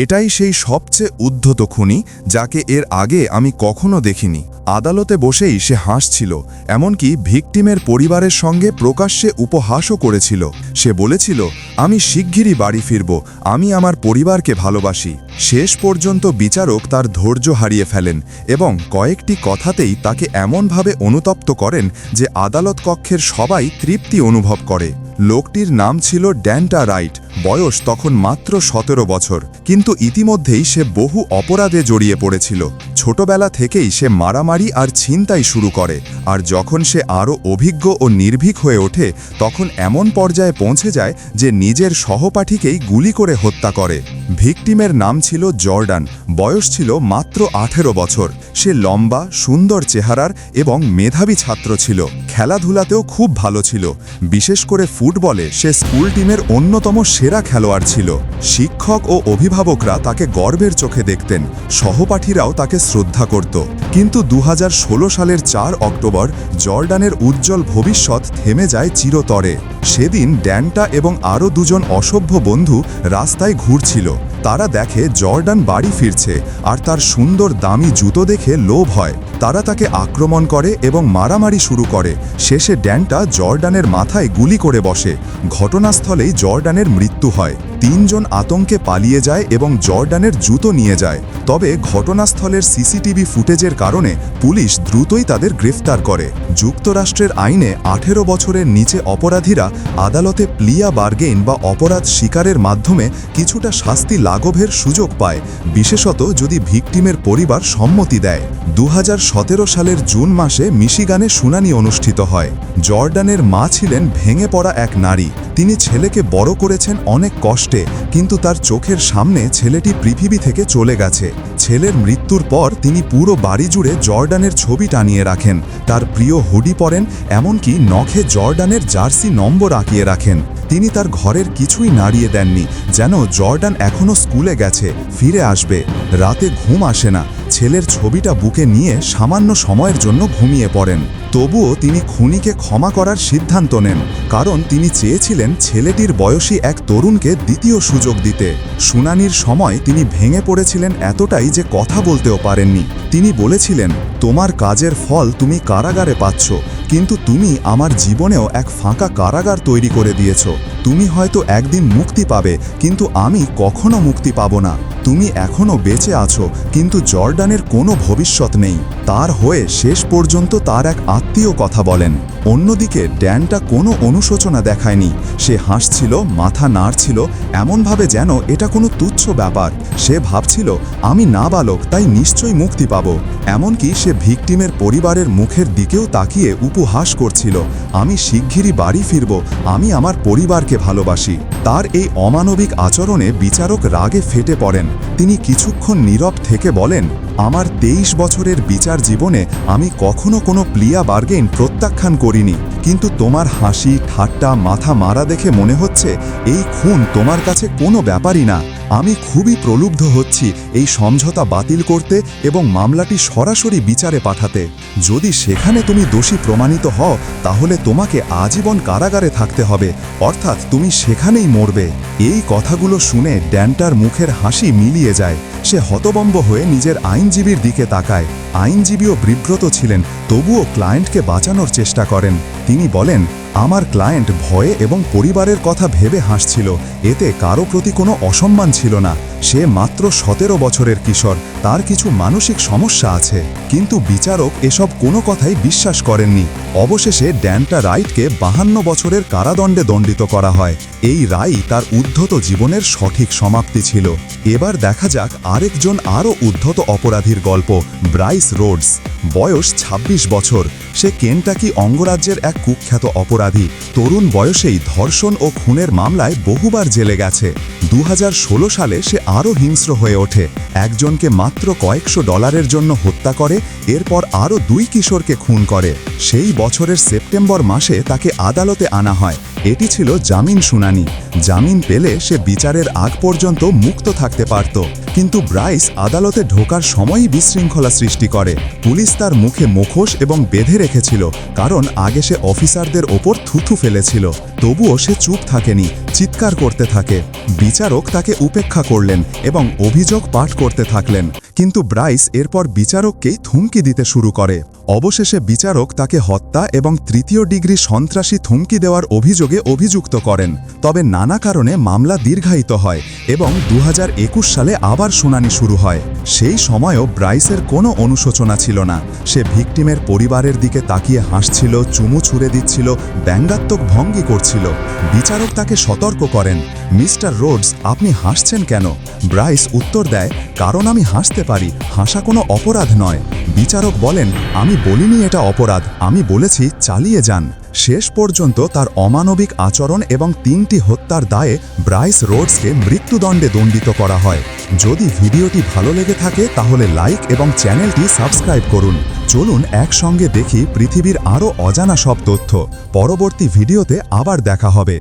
এটাই সেই সবচেয়ে উদ্ধত খুনি যাকে এর আগে আমি কখনো দেখিনি। আদালতে বসেই সে হাসছিল, এমনকি ভিকটিমের পরিবারের সঙ্গে প্রকাশ্যে উপহাসও করেছিল। সে বলেছিল, আমি শিগগিরই বাড়ি ফিরব, আমি আমার পরিবারকে ভালোবাসি। শেষ পর্যন্ত বিচারক তার ধৈর্য হারিয়ে ফেলেন এবং কয়েকটি কথাতেই তাকে এমনভাবে অনুতপ্ত করেন যে আদালত কক্ষের সবাই তৃপ্তি অনুভব করে। লোকটির নাম ছিল ড্যান্টা রাইট বয়স তখন মাত্র সতেরো বছর, কিন্তু ইতিমধ্যেই সে বহু অপরাধে জড়িয়ে পড়েছিল। ছোটবেলা থেকেই সে মারামারি আর ছিনতাই শুরু করে, আর যখন সে আরও অভিজ্ঞ ও নির্ভীক হয়ে ওঠে, তখন এমন পর্যায়ে পৌঁছে যায় যে নিজের সহপাঠীকেই গুলি করে হত্যা করে। ভিকটিমের নাম ছিল জর্ডান, বয়স ছিল মাত্র আঠেরো বছর। সে লম্বা, সুন্দর চেহারার এবং মেধাবী ছাত্র ছিল। খেলাধুলাতেও খুব ভালো ছিল। বিশেষ করে ফুটবলে সে স্কুল টিমের অন্যতম সেরা খেলোয়াড় ছিল। শিক্ষক ও অভিভাবকরা তাকে গর্বের চোখে দেখতেন। সহপাঠীরাও তাকে শ্রদ্ধা করত। কিন্তু দু হাজার ষোলো সালের চার অক্টোবর জর্ডানের উজ্জ্বল ভবিষ্যৎ থেমে যায় চিরতরে। সেদিন ড্যান্টা এবং আরও দুজন অসভ্য বন্ধু রাস্তায় ঘুরছিল। তারা দেখে জর্ডান বাড়ি ফিরছে আর তার সুন্দর দামি জুতো দেখে লোভ হয়। তারা তাকে আক্রমণ করে এবং মারামারি শুরু করে। শেষে ড্যানটা জর্ডানের মাথায় গুলি করে বসে। ঘটনাস্থলেই জর্ডানের মৃত্যু হয়। তিনজন আতঙ্কে পালিয়ে যায় এবং জর্ডানের জুতো নিয়ে যায়। তবে ঘটনাস্থলের সিসিটিভি ফুটেজের কারণে পুলিশ দ্রুতই তাদের গ্রেফতার করে। যুক্তরাষ্ট্রের আইনে আঠেরো বছরের নিচে অপরাধীরা আদালতে প্লিয়া বার্গেইন বা অপরাধ শিকারের মাধ্যমে কিছুটা শাস্তি লাঘবের সুযোগ পায়, বিশেষত যদি ভিকটিমের পরিবার সম্মতি দেয়। দু হাজার সতেরো সালের জুন মাসে মিশিগানে শুনানি অনুষ্ঠিত হয়। জর্ডানের মা ছিলেন ভেঙে পড়া এক নারী। তিনি ছেলেকে বড় করেছেন অনেক কষ্টে, কিন্তু তার চোখের সামনে ছেলেটি পৃথিবী থেকে চলে গেছে। ছেলের মৃত্যুর পর তিনি পুরো বাড়ি জুড়ে জর্ডানের ছবি টানিয়ে রাখেন। তার প্রিয় হুডি পরেন, এমনকি নখে জর্ডানের জার্সি নম্বর আঁকিয়ে রাখেন। তিনি তার ঘরের কিছুই নাড়িয়ে দেননি, যেন জর্ডান এখনও স্কুলে গেছে, ফিরে আসবে। রাতে ঘুম আসে না, ছেলের ছবিটা বুকে নিয়ে সামান্য সময়ের জন্য ঘুমিয়ে পড়েন। তবুও তিনি খুনিকে ক্ষমা করার সিদ্ধান্ত নেন, কারণ তিনি চেয়েছিলেন ছেলেটির বয়সী এক তরুণকে দ্বিতীয় সুযোগ দিতে। শুনানির সময় তিনি ভেঙে পড়েছিলেন এতটাই যে কথা বলতেও পারেননি। তিনি বলেছিলেন, তোমার কাজের ফল তুমি কারাগারে পাচ্ছ, কিন্তু তুমি আমার জীবনেও এক ফাঁকা কারাগার তৈরি করে দিয়েছ। তুমি হয়তো একদিন মুক্তি পাবে, কিন্তু আমি কখনো মুক্তি পাব না। তুমি এখনও বেঁচে আছো, কিন্তু জর্ডানের কোনো ভবিষ্যৎ নেই। তার হয়ে শেষ পর্যন্ত তার এক আত্মীয় কথা বলেন। অন্যদিকে, ড্যানটা কোনো অনুশোচনা দেখায়নি। সে হাসছিল, মাথা নাড়ছিল, এমনভাবে যেন এটা কোনো তুচ্ছ ব্যাপার। সে ভাবছিল, আমি নাবালক, তাই নিশ্চয়ই মুক্তি পাব। এমনকি সে ভিকটিমের পরিবারের মুখের দিকেও তাকিয়ে উপহাস করছিল, আমি শিগগিরই বাড়ি ফিরব, আমি আমার পরিবারকে ভালোবাসি। তার এই অমানবিক আচরণে বিচারক রাগে ফেটে পড়েন। তিনি কিছুক্ষণ নীরব থেকে বলেন, আমার তেইশ বছরের বিচার জীবনে আমি কখনো কোনো প্লিয়া বার্গেন প্রত্যাখ্যান করিনি। কিন্তু তোমার হাসি, ঠাট্টা, মাথা মারা দেখে মনে হচ্ছে এই খুন তোমার কাছে কোনো ব্যাপারই না। আমি খুবই প্রলুব্ধ হচ্ছি এই সমঝোতা বাতিল করতে এবং মামলাটি সরাসরি বিচারে পাঠাতে। যদি সেখানে তুমি দোষী প্রমাণিত হও, তাহলে তোমাকে আজীবন কারাগারে থাকতে হবে। অর্থাৎ তুমি সেখানেই মরবে। এই কথাগুলো শুনে ড্যান্টার মুখের হাসি মিলিয়ে যায়। সে হতবম্ব হয়ে নিজের আইনজীবীর দিকে তাকায়। আইনজীবীও বিব্রত ছিলেন, তবুও ক্লায়েন্টকে বাঁচানোর চেষ্টা করেন। তিনি বলেন আমার ক্লায়েন্ট ভয়ে এবং পরিবারের কথা ভেবে হাসছিল। এতে কারও প্রতি কোনো অসম্মান ছিল না। সে মাত্র সতেরো বছরের কিশোর। তার কিছু মানসিক সমস্যা আছে। কিন্তু বিচারক এসব কোনো কথাই বিশ্বাস করেননি। অবশেষে ড্যান্টা রাইটকে বাহান্ন বছরের কারাদণ্ডে দণ্ডিত করা হয়। এই রাই তার উদ্ধত জীবনের সঠিক সমাপ্তি ছিল। এবার দেখা যাক আরেকজন আরও উদ্ধত অপরাধীর গল্প, ব্রাইস রোডস। বয়স ২৬ বছর। সে কেনটাকি অঙ্গরাজ্যের এক কুখ্যাত অপরাধী। তরুণ বয়সেই ধর্ষণ ও খুনের মামলায় বহুবার জেলে গেছে। দু হাজার ষোলো সালে সে আরও হিংস্র হয়ে ওঠে। একজনকে মাত্র কয়েকশো ডলারের জন্য হত্যা করে, এরপর আরও দুই কিশোরকে খুন করে। সেই বছরের সেপ্টেম্বর মাসে তাকে আদালতে আনা হয়। এটি ছিল জামিন শুনানি। জামিন পেলে সে বিচারের আগ পর্যন্ত মুক্ত থাকতে পারত। কিন্তু ব্রাইস আদালতে ঢোকার সময়ই বিশৃঙ্খলা সৃষ্টি করে। পুলিশ তার মুখে মুখোশ এবং বেঁধে রেখেছিল, কারণ আগে সে অফিসারদের ওপর থুথু ফেলেছিল। তবুও সে চুপ থাকেনি, চিৎকার করতে থাকে। বিচারক তাকে উপেক্ষা করলেন এবং অভিযোগ পাঠ করতে থাকলেন। কিন্তু ব্রাইস এরপর বিচারককেই থুমকি দিতে শুরু করে। অবশেষে বিচারক তাকে হত্যা এবং তৃতীয় ডিগ্রি সন্ত্রাসী থুমকি দেওয়ার অভিযোগে অভিযুক্ত করেন। তবে নানা কারণে মামলা দীর্ঘায়িত হয়। এবং দু হাজার একুশ সালে আবার শুনানি শুরু হয়। সেই সময়ও ব্রাইসের কোনো অনুশোচনা ছিল না। সে ভিকটিমের পরিবারের দিকে তাকিয়ে হাসছিল, চুমু ছুঁড়ে দিচ্ছিল, ব্যঙ্গাত্মক ভঙ্গি করছিল। বিচারক তাকে সতর্ক করেন, মিস্টার রোডস, আপনি হাসছেন কেন? ব্রাইস উত্তর দেয় কারণ আমি হাসতে পারি, হাসা কোনো অপরাধ নয়। বিচারক বলেন, আমি বলিনি এটা অপরাধ, আমি বলেছি চালিয়ে যান। শেষ পর্যন্ত তার অমানবিক আচরণ এবং তিনটি হত্যার দায়ে ব্রাইস রোডসকে মৃত্যুদণ্ডে দণ্ডিত করা হয়। যদি ভিডিওটি ভালো লেগে থাকে, তাহলে লাইক এবং চ্যানেলটি সাবস্ক্রাইব করুন। চলুন একসঙ্গে দেখি পৃথিবীর আরও অজানা সব তথ্য। পরবর্তী ভিডিওতে আবার দেখা হবে।